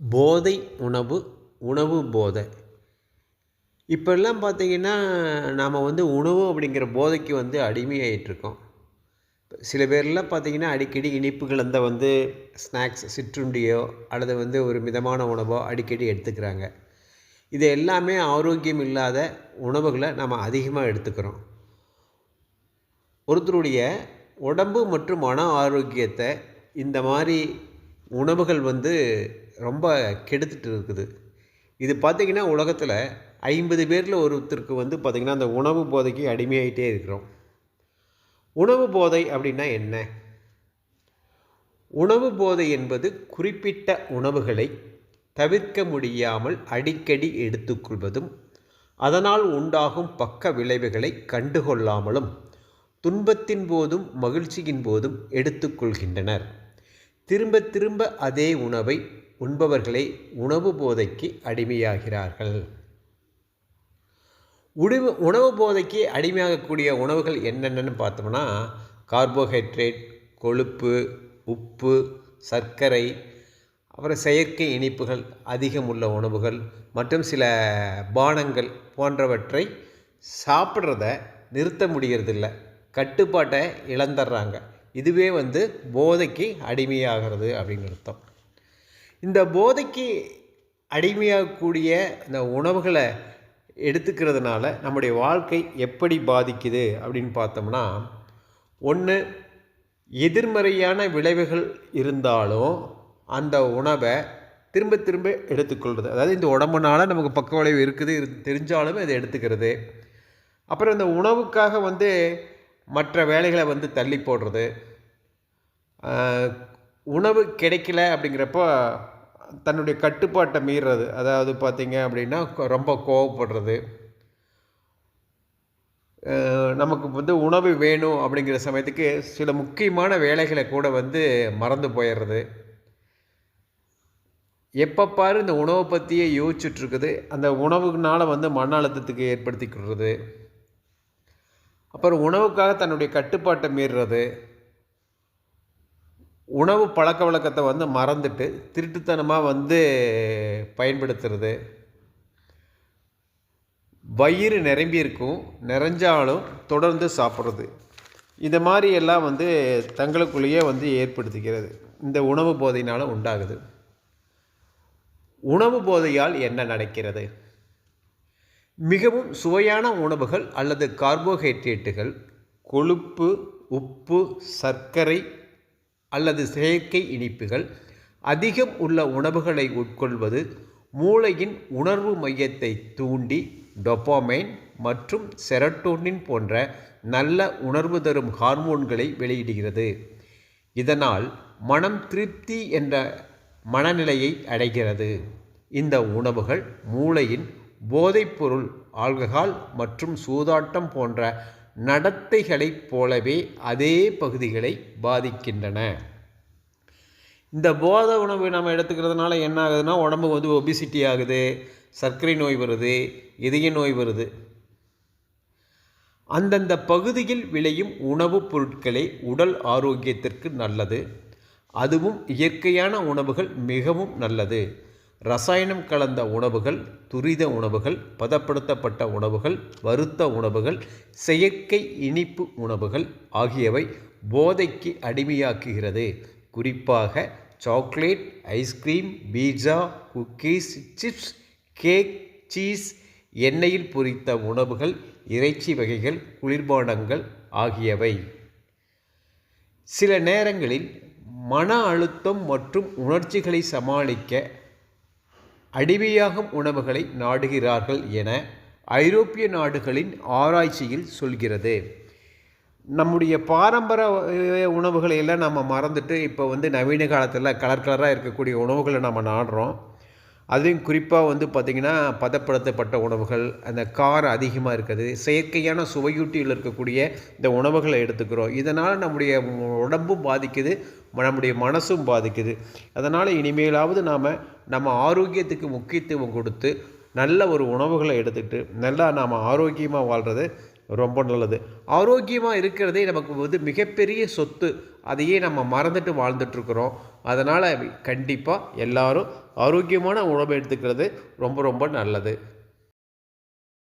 போதை உணவு உணவு போதை. இப்போல்லாம் பார்த்தீங்கன்னா நாம் வந்து உணவு அப்படிங்கிற போதைக்கு வந்து அடிமையாயிட்டிருக்கோம். சில பேர்லாம் பார்த்தீங்கன்னா அடிக்கடி இனிப்புகள் அந்த வந்து ஸ்நாக்ஸ் சிற்றுண்டியோ அல்லது வந்து ஒரு மிதமான உணவோ அடிக்கடி எடுத்துக்கிறாங்க. இது எல்லாமே ஆரோக்கியம் இல்லாத உணவுகளை நம்ம அதிகமாக எடுத்துக்கிறோம். ஒருத்தருடைய உடம்பு மற்றும் மன ஆரோக்கியத்தை இந்த மாதிரி உணவுகள் வந்து ரொம்ப கெடுத்துட்டு இருக்குது. இது பார்த்திங்கன்னா உலகத்தில் ஐம்பது பேரில் ஒருத்தருக்கு வந்து பார்த்திங்கன்னா அந்த உணவு போதைக்கு அடிமையாயிட்டே இருக்கிறோம். உணவு போதை அப்படின்னா என்ன? உணவு போதை என்பது குறிப்பிட்ட உணவுகளை தவிர்க்க முடியாமல் அடிக்கடி எடுத்துக்கொள்வதும் அதனால் உண்டாகும் பக்க விளைவுகளை கண்டுகொள்ளாமலும் துன்பத்தின் போதும் மகிழ்ச்சியின் போதும் எடுத்துக்கொள்கின்றனர். திரும்ப திரும்ப அதே உணவை உண்பவர்களே உணவு போதைக்கு அடிமையாகிறார்கள். உணவு உணவு போதைக்கு அடிமையாகக்கூடிய உணவுகள் என்னென்னு பார்த்தோம்னா கார்போஹைட்ரேட் கொழுப்பு உப்பு சர்க்கரை அப்புறம் செயற்கை இனிப்புகள் அதிகம் உள்ள உணவுகள் மற்றும் சில பானங்கள் போன்றவற்றை சாப்பிட்றத நிறுத்த முடியறதில்ல. கட்டுப்பாட்டை இழந்துடுறாங்க. இதுவே வந்து போதைக்கு அடிமையாகிறது அப்படின்னு அர்த்தம். இந்த போதைக்கு அடிமையாகக்கூடிய இந்த உணவுகளை எடுத்துக்கிறதுனால நம்முடைய வாழ்க்கை எப்படி பாதிக்குது அப்படின்னு பார்த்தோம்னா ஒன்று எதிர்மறையான விளைவுகள் இருந்தாலும் அந்த உணவை திரும்ப திரும்ப எடுத்துக்கொள்வது அதாவது இந்த உடம்புனால நமக்கு பக்க விளைவு இருக்குது தெரிஞ்சாலுமே அதை எடுத்துக்கிறது. அப்புறம் இந்த உணவுக்காக வந்து மற்ற வேலைகளை வந்து தள்ளி போடுறது. உணவு கிடைக்கல அப்படிங்கிறப்போ தன்னுடைய கட்டுப்பாட்டை மீறுறது. அதாவது பார்த்திங்க அப்படின்னா ரொம்ப கோவப்படுறது. நமக்கு வந்து உணவு வேணும் அப்படிங்கிற சமயத்துக்கு சில முக்கியமான வேலைகளை கூட வந்து மறந்து போயிடுறது. எப்போ பாரு இந்த உணவை பற்றியே யோசிச்சுட்ருக்குது. அந்த உணவுனால் வந்து மன அழுத்தத்துக்கு ஏற்படுத்திக்கிறது அப்புறம் உணவுக்காக தன்னுடைய கட்டுப்பாட்டை மீறுறது. உணவு பழக்க வழக்கத்தை வந்து மறந்துட்டு திருட்டுத்தனமாக வந்து பயன்படுத்துறது. வயிறு நிரம்பி இருக்கும் நிறைஞ்சாலும் தொடர்ந்து சாப்பிட்றது. இந்த மாதிரி எல்லாம் வந்து தங்களுக்குள்ளேயே வந்து ஏற்படுத்திக்கிறது இந்த உணவு போதையினால் உண்டாகுது. உணவு போதையால் என்ன நடக்கிறது? மிகவும் சுவையான உணவுகள் அல்லது கார்போஹைட்ரேட்டுகள் கொழுப்பு உப்பு சர்க்கரை அல்லது செயற்கை இனிப்புகள் அதிகம் உள்ள உணவுகளை உட்கொள்வது மூளையின் உணர்வு மையத்தை தூண்டி டொபாமைன் மற்றும் செரட்டோனின் போன்ற நல்ல உணர்வு தரும் ஹார்மோன்களை வெளியிடுகிறது. இதனால் மனம் திருப்தி என்ற மனநிலையை அடைகிறது. இந்த உணவுகள் மூளையின் போதைப்பொருள் ஆல்கஹால் மற்றும் சூதாட்டம் போன்ற நடத்தைகளைப் போலவே அதே பகுதிகளை பாதிக்கின்றன. இந்த போத உணவு நம்ம எடுத்துக்கிறதுனால என்ன ஆகுதுன்னா உடம்பு வந்து ஒபிசிட்டி ஆகுது சர்க்கரை நோய் வருது இதய நோய் வருது. அந்தந்த பகுதியில் விளையும் உணவுப் பொருட்களே உடல் ஆரோக்கியத்திற்கு நல்லது. அதுவும் இயற்கையான உணவுகள் மிகவும் நல்லது. ரசாயனம் கலந்த உணவுகள் துரித உணவுகள் பதப்படுத்தப்பட்ட உணவுகள் வறுத்த உணவுகள் செயற்கை இனிப்பு உணவுகள் ஆகியவை போதைக்கு அடிமையாக்குகிறது. குறிப்பாக chocolate ice cream pizza cookies chips cake cheese எண்ணெயில் பொரித்த உணவுகள் இறைச்சி வகைகள் குளிர்பானங்கள் ஆகியவை. சில நேரங்களில் மன அழுத்தம் மற்றும் உணர்ச்சிகளை சமாளிக்க அடிமையாகும் உணவுகளை நாடுகிறார்கள் என ஐரோப்பிய நாடுகளின் ஆராய்ச்சியில் சொல்கிறது. நம்முடைய பாரம்பரிய உணவுகளை எல்லாம் நம்ம மறந்துட்டு இப்போ வந்து நவீன காலத்தில் கலர் கலராக இருக்கக்கூடிய உணவுகளை நம்ம நாடுறோம். அதுவும் குறிப்பாக வந்து பார்த்திங்கன்னா பதப்படுத்தப்பட்ட உணவுகள் அந்த காரம் அதிகமாக இருக்குது செயற்கையான சுவையூட்டியில் இருக்கக்கூடிய இந்த உணவுகளை எடுத்துக்கிறோம். இதனால் நம்முடைய உடம்பும் பாதிக்குது நம்முடைய மனசும் பாதிக்குது. அதனால் இனிமேலாவது நாம் நம்ம ஆரோக்கியத்துக்கு முக்கியத்துவம் கொடுத்து நல்ல ஒரு உணவுகளை எடுத்துக்கிட்டு நல்லா நாம் ஆரோக்கியமாக வாழ்கிறது ரொம்ப நல்லது. ஆரோக்கியமாக இருக்கிறதே நமக்கு வந்து மிகப்பெரிய சொத்து. அதையே நம்ம மறந்துட்டு வாழ்ந்துட்டுருக்குறோம். அதனால் கண்டிப்பாக எல்லோரும் ஆரோக்கியமான உணவு எடுத்துக்கிறது ரொம்ப ரொம்ப நல்லது.